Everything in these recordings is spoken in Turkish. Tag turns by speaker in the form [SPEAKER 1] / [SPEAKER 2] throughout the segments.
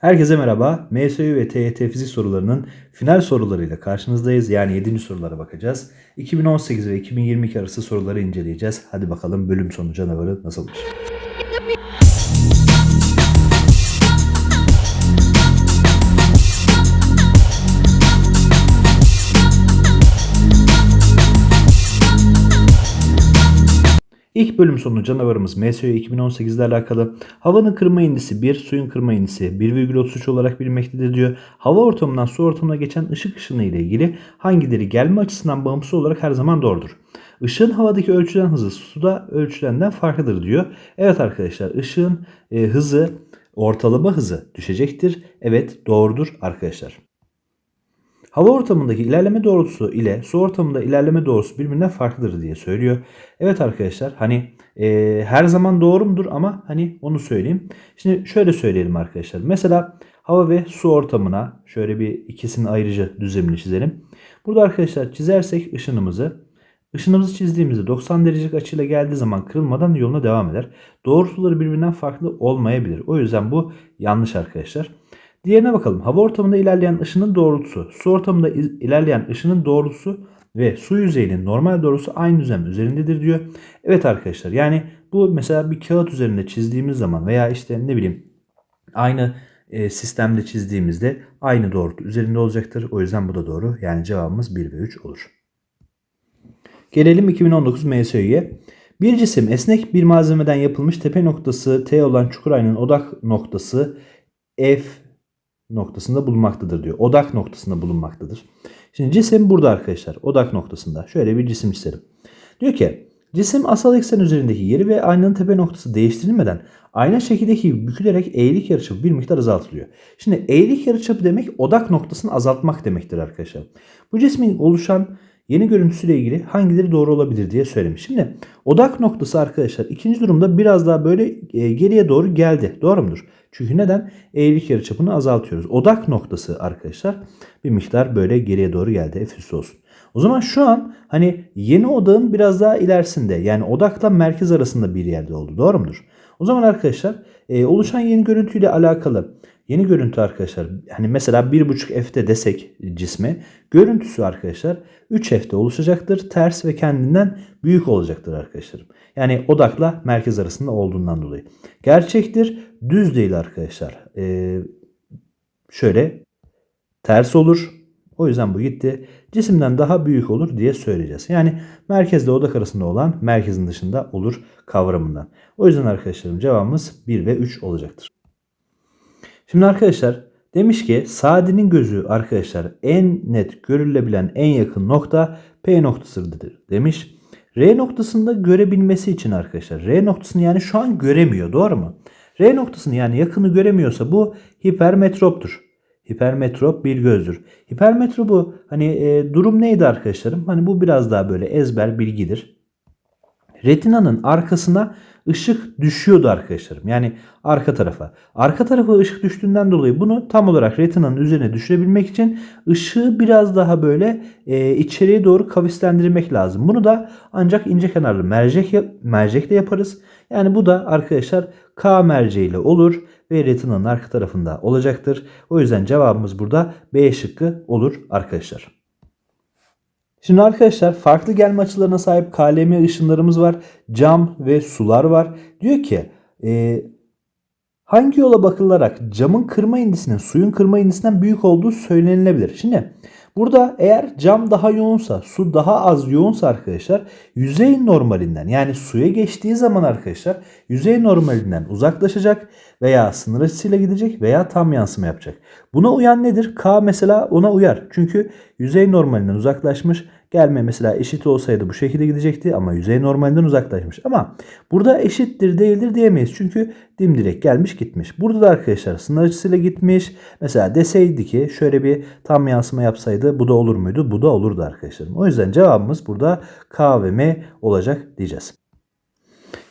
[SPEAKER 1] Herkese merhaba. MSÜ ve TYT fizik sorularının final sorularıyla karşınızdayız. Yani 7. sorulara bakacağız. 2018 ve 2022 arası soruları inceleyeceğiz. Hadi bakalım bölüm sonu canavarı nasılmış? İlk bölüm sonu canavarımız MSÖ 2018 ile alakalı. Havanın kırma indisi 1, suyun kırma indisi 1,33 olarak bilinmektedir diyor. Hava ortamından su ortamına geçen ışık ışını ile ilgili hangileri gelme açısından bağımsız olarak her zaman doğrudur. Işığın havadaki ölçülen hızı suda ölçülenden farklıdır diyor. Evet arkadaşlar ışığın e, hızı ortalama hızı düşecektir. Evet doğrudur arkadaşlar. Hava ortamındaki ilerleme doğrultusu ile su ortamında ilerleme doğrusu birbirinden farklıdır diye söylüyor. Evet arkadaşlar hani e, her zaman doğru mudur ama hani onu söyleyeyim. Şimdi şöyle söyleyelim arkadaşlar. Mesela hava ve su ortamına şöyle bir ikisini ayrıca düzlemini çizelim. Burada arkadaşlar çizersek ışınımızı Işınımızı çizdiğimizde 90 derecelik açıyla geldiği zaman kırılmadan yoluna devam eder. Doğrultuları birbirinden farklı olmayabilir. O yüzden bu yanlış arkadaşlar. Diğerine bakalım. Hava ortamında ilerleyen ışının doğrultusu, su ortamında ilerleyen ışının doğrultusu ve su yüzeyinin normal doğrusu aynı düzlem üzerindedir diyor. Evet arkadaşlar yani bu mesela bir kağıt üzerinde çizdiğimiz zaman veya işte ne bileyim aynı e, sistemde çizdiğimizde aynı doğrultu üzerinde olacaktır. O yüzden bu da doğru. Yani cevabımız 1 ve 3 olur. Gelelim 2019 MSÖ'ye. Bir cisim esnek bir malzemeden yapılmış tepe noktası T olan çukur aynanın odak noktası F noktasında bulunmaktadır diyor. Odak noktasında bulunmaktadır. Şimdi cisim burada arkadaşlar. Odak noktasında. Şöyle bir cisim çizelim. Diyor ki cisim asal eksen üzerindeki yeri ve aynanın tepe noktası değiştirilmeden ayna şekildeki bükülerek eğilik yarıçapı bir miktar azaltılıyor. Şimdi eğilik yarıçapı demek odak noktasını azaltmak demektir arkadaşlar. Bu cismin oluşan yeni görüntüsüyle ilgili hangileri doğru olabilir diye söylemiş. Şimdi odak noktası arkadaşlar ikinci durumda biraz daha böyle e, geriye doğru geldi. Doğru mudur? Çünkü neden? Eğrilik yarıçapını azaltıyoruz. Odak noktası arkadaşlar bir miktar böyle geriye doğru geldi. F olsun. O zaman şu an hani yeni odağın biraz daha ilerisinde yani odakla merkez arasında bir yerde oldu. Doğru mudur? O zaman arkadaşlar e, oluşan yeni görüntüyle alakalı yeni görüntü arkadaşlar hani mesela 1.5 F'te desek cisme görüntüsü arkadaşlar 3 F'te oluşacaktır. Ters ve kendinden büyük olacaktır arkadaşlarım. Yani odakla merkez arasında olduğundan dolayı. Gerçektir düz değil arkadaşlar. Ee, şöyle ters olur. O yüzden bu gitti. Cisimden daha büyük olur diye söyleyeceğiz. Yani merkezle odak arasında olan merkezin dışında olur kavramından. O yüzden arkadaşlarım cevabımız 1 ve 3 olacaktır. Şimdi arkadaşlar demiş ki Sadi'nin gözü arkadaşlar en net görülebilen en yakın nokta P noktasıdır demiş. R noktasında görebilmesi için arkadaşlar R noktasını yani şu an göremiyor doğru mu? R noktasını yani yakını göremiyorsa bu hipermetroptur. Hipermetrop bir gözdür. Hipermetropu hani e, durum neydi arkadaşlarım? Hani bu biraz daha böyle ezber bilgidir. Retinanın arkasına ışık düşüyordu arkadaşlarım. Yani arka tarafa. Arka tarafa ışık düştüğünden dolayı bunu tam olarak retinanın üzerine düşürebilmek için ışığı biraz daha böyle e, içeriye doğru kavislendirmek lazım. Bunu da ancak ince kenarlı mercek mercekle yaparız. Yani bu da arkadaşlar K merceğiyle olur ve retinanın arka tarafında olacaktır. O yüzden cevabımız burada B şıkkı olur arkadaşlar. Şimdi arkadaşlar farklı gelme açılarına sahip KLM ışınlarımız var. Cam ve sular var. Diyor ki e, hangi yola bakılarak camın kırma indisinin suyun kırma indisinden büyük olduğu söylenilebilir. Şimdi Burada eğer cam daha yoğunsa, su daha az yoğunsa arkadaşlar yüzey normalinden yani suya geçtiği zaman arkadaşlar yüzey normalinden uzaklaşacak veya sınır açısıyla gidecek veya tam yansıma yapacak. Buna uyan nedir? K mesela ona uyar. Çünkü yüzey normalinden uzaklaşmış. Gelme mesela eşit olsaydı bu şekilde gidecekti ama yüzey normalinden uzaklaşmış. Ama burada eşittir değildir diyemeyiz. Çünkü dimdirek gelmiş gitmiş. Burada da arkadaşlar sınır açısıyla gitmiş. Mesela deseydi ki şöyle bir tam yansıma yapsaydı bu da olur muydu? Bu da olurdu arkadaşlarım. O yüzden cevabımız burada K ve M olacak diyeceğiz.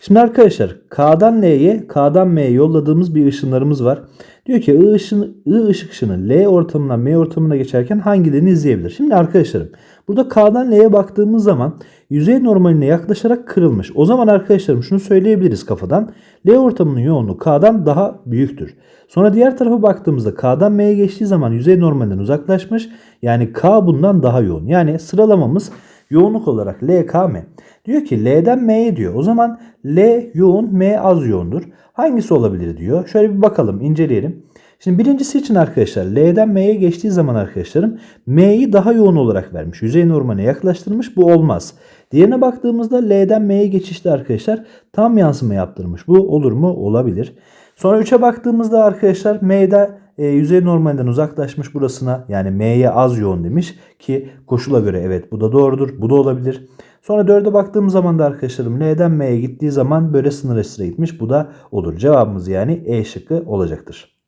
[SPEAKER 1] Şimdi arkadaşlar K'dan L'ye, K'dan M'ye yolladığımız bir ışınlarımız var. Diyor ki I, ışını, I ışık ışını L ortamından M ortamına geçerken hangilerini izleyebilir? Şimdi arkadaşlarım burada K'dan L'ye baktığımız zaman yüzey normaline yaklaşarak kırılmış. O zaman arkadaşlarım şunu söyleyebiliriz kafadan. L ortamının yoğunluğu K'dan daha büyüktür. Sonra diğer tarafa baktığımızda K'dan M'ye geçtiği zaman yüzey normalinden uzaklaşmış. Yani K bundan daha yoğun. Yani sıralamamız yoğunluk olarak L, K, M. Diyor ki L'den M'ye diyor. O zaman L yoğun, M az yoğundur. Hangisi olabilir diyor. Şöyle bir bakalım, inceleyelim. Şimdi birincisi için arkadaşlar L'den M'ye geçtiği zaman arkadaşlarım M'yi daha yoğun olarak vermiş. Yüzey normaline yaklaştırmış. Bu olmaz. Diğerine baktığımızda L'den M'ye geçişte arkadaşlar tam yansıma yaptırmış. Bu olur mu? Olabilir. Sonra 3'e baktığımızda arkadaşlar M'de e, yüzey normalinden uzaklaşmış burasına yani M'ye az yoğun demiş ki koşula göre evet bu da doğrudur. Bu da olabilir. Sonra 4'e baktığımız zaman da arkadaşlarım L'den M'ye gittiği zaman böyle sınır esire gitmiş. Bu da olur. Cevabımız yani E şıkkı olacaktır.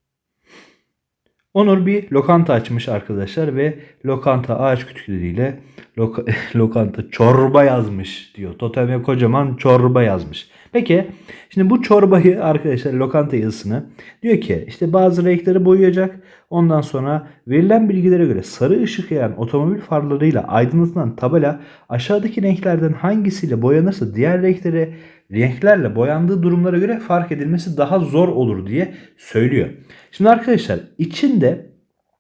[SPEAKER 1] Onur bir lokanta açmış arkadaşlar ve lokanta ağaç kütükleriyle loka, lokanta çorba yazmış diyor. Toteme kocaman çorba yazmış. Peki şimdi bu çorbayı arkadaşlar lokanta yazısını diyor ki işte bazı renkleri boyayacak. Ondan sonra verilen bilgilere göre sarı ışık yayan otomobil farlarıyla aydınlatılan tabela aşağıdaki renklerden hangisiyle boyanırsa diğer renklere renklerle boyandığı durumlara göre fark edilmesi daha zor olur diye söylüyor. Şimdi arkadaşlar içinde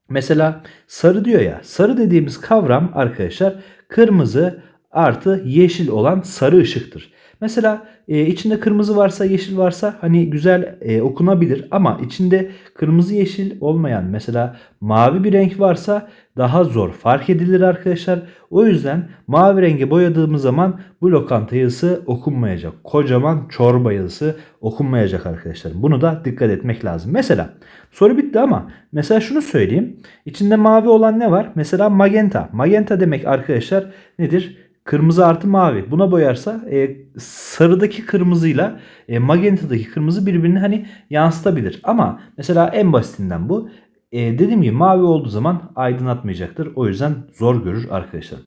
[SPEAKER 1] mesela sarı diyor ya sarı dediğimiz kavram arkadaşlar kırmızı artı yeşil olan sarı ışıktır. Mesela e, içinde kırmızı varsa yeşil varsa hani güzel e, okunabilir ama içinde kırmızı yeşil olmayan mesela mavi bir renk varsa daha zor fark edilir arkadaşlar. O yüzden mavi rengi boyadığımız zaman bu lokanta yazısı okunmayacak. Kocaman çorba yazısı okunmayacak arkadaşlar. Bunu da dikkat etmek lazım. Mesela soru bitti ama mesela şunu söyleyeyim. İçinde mavi olan ne var? Mesela magenta. Magenta demek arkadaşlar nedir? Kırmızı artı mavi. Buna boyarsa e, sarıdaki kırmızıyla e, magentadaki kırmızı birbirini hani yansıtabilir. Ama mesela en basitinden bu. E, dediğim gibi mavi olduğu zaman aydınlatmayacaktır. O yüzden zor görür arkadaşlar.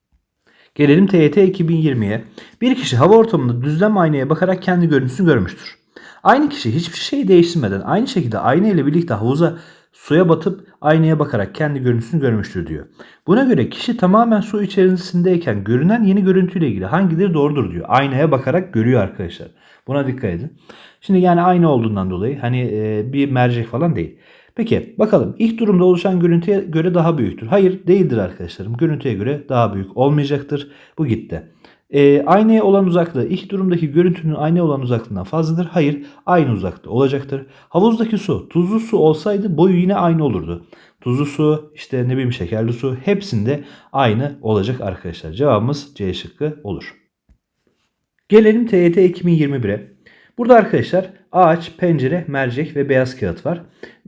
[SPEAKER 1] Gelelim TYT 2020'ye. Bir kişi hava ortamında düzlem aynaya bakarak kendi görüntüsünü görmüştür. Aynı kişi hiçbir şey değiştirmeden aynı şekilde ayna ile birlikte havuza suya batıp aynaya bakarak kendi görüntüsünü görmüştür diyor. Buna göre kişi tamamen su içerisindeyken görünen yeni görüntüyle ilgili hangileri doğrudur diyor. Aynaya bakarak görüyor arkadaşlar. Buna dikkat edin. Şimdi yani ayna olduğundan dolayı hani e, bir mercek falan değil. Peki bakalım ilk durumda oluşan görüntüye göre daha büyüktür. Hayır değildir arkadaşlarım. Görüntüye göre daha büyük olmayacaktır. Bu gitti. E, aynaya olan uzaklığı ilk durumdaki görüntünün aynaya olan uzaklığından fazladır. Hayır aynı uzakta olacaktır. Havuzdaki su tuzlu su olsaydı boyu yine aynı olurdu. Tuzlu su işte ne bileyim şekerli su hepsinde aynı olacak arkadaşlar. Cevabımız C şıkkı olur. Gelelim TYT 2021'e. Burada arkadaşlar ağaç, pencere, mercek ve beyaz kağıt var.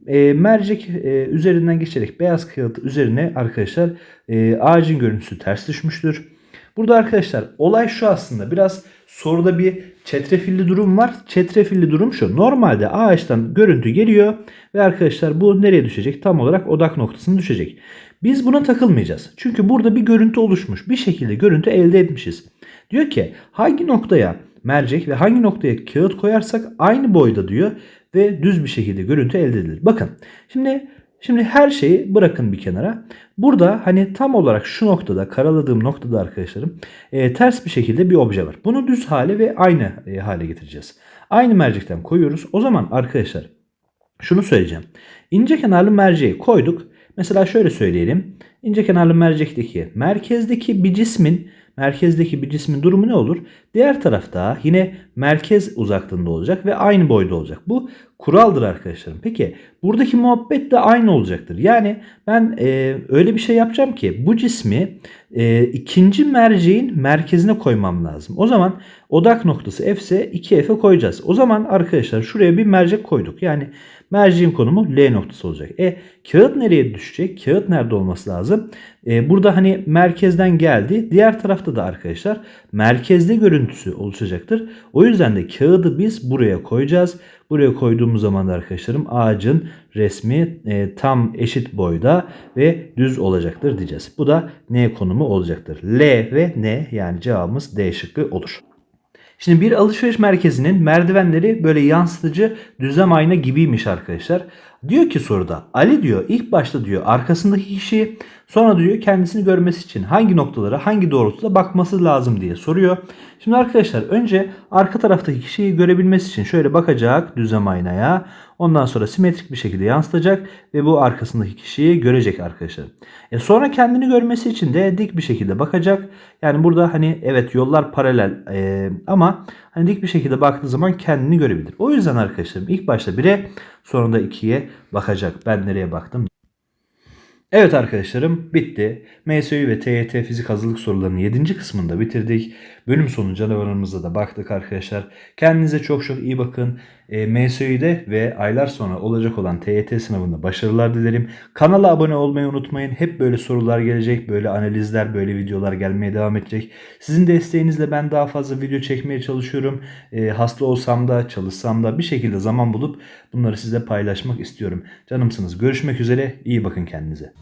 [SPEAKER 1] E, mercek e, üzerinden geçerek beyaz kağıt üzerine arkadaşlar e, ağacın görüntüsü ters düşmüştür. Burada arkadaşlar olay şu aslında biraz soruda bir çetrefilli durum var. Çetrefilli durum şu. Normalde ağaçtan görüntü geliyor ve arkadaşlar bu nereye düşecek? Tam olarak odak noktasına düşecek. Biz buna takılmayacağız. Çünkü burada bir görüntü oluşmuş. Bir şekilde görüntü elde etmişiz. Diyor ki hangi noktaya mercek ve hangi noktaya kağıt koyarsak aynı boyda diyor ve düz bir şekilde görüntü elde edilir. Bakın şimdi Şimdi her şeyi bırakın bir kenara. Burada hani tam olarak şu noktada karaladığım noktada arkadaşlarım e, ters bir şekilde bir obje var. Bunu düz hale ve aynı e, hale getireceğiz. Aynı mercekten koyuyoruz. O zaman arkadaşlar şunu söyleyeceğim. İnce kenarlı merceği koyduk. Mesela şöyle söyleyelim. İnce kenarlı mercekteki merkezdeki bir cismin merkezdeki bir cismin durumu ne olur? Diğer tarafta yine merkez uzaklığında olacak ve aynı boyda olacak. Bu kuraldır arkadaşlarım. Peki buradaki muhabbet de aynı olacaktır. Yani ben e, öyle bir şey yapacağım ki bu cismi e, ikinci merceğin merkezine koymam lazım. O zaman odak noktası F ise 2F'e koyacağız. O zaman arkadaşlar şuraya bir mercek koyduk. Yani merceğin konumu L noktası olacak. E kağıt nereye düşecek? Kağıt nerede olması lazım? E, burada hani merkezden geldi. Diğer tarafta da arkadaşlar merkezde görüntüsü oluşacaktır. O yüzden de kağıdı biz buraya koyacağız. Buraya koyduğumuz zaman da arkadaşlarım ağacın resmi e, tam eşit boyda ve düz olacaktır diyeceğiz. Bu da N konumu olacaktır. L ve N yani cevabımız D şıkkı olur. Şimdi bir alışveriş merkezinin merdivenleri böyle yansıtıcı düzlem ayna gibiymiş arkadaşlar. Diyor ki soruda Ali diyor ilk başta diyor arkasındaki kişiyi sonra diyor kendisini görmesi için hangi noktalara hangi doğrultuda bakması lazım diye soruyor. Şimdi arkadaşlar önce arka taraftaki kişiyi görebilmesi için şöyle bakacak düzlem aynaya. Ondan sonra simetrik bir şekilde yansıtacak ve bu arkasındaki kişiyi görecek arkadaşlar. E sonra kendini görmesi için de dik bir şekilde bakacak. Yani burada hani evet yollar paralel e, ama hani dik bir şekilde baktığı zaman kendini görebilir. O yüzden arkadaşlarım ilk başta 1'e sonra da 2'ye bakacak. Ben nereye baktım? Evet arkadaşlarım bitti. MSÜ ve TYT fizik hazırlık sorularının 7. kısmında bitirdik. Bölüm sonu canavarımıza da baktık arkadaşlar. Kendinize çok çok iyi bakın. E, MSÜ'de ve aylar sonra olacak olan TYT sınavında başarılar dilerim. Kanala abone olmayı unutmayın. Hep böyle sorular gelecek, böyle analizler, böyle videolar gelmeye devam edecek. Sizin desteğinizle ben daha fazla video çekmeye çalışıyorum. E, hasta olsam da, çalışsam da bir şekilde zaman bulup bunları size paylaşmak istiyorum. Canımsınız. Görüşmek üzere. İyi bakın kendinize.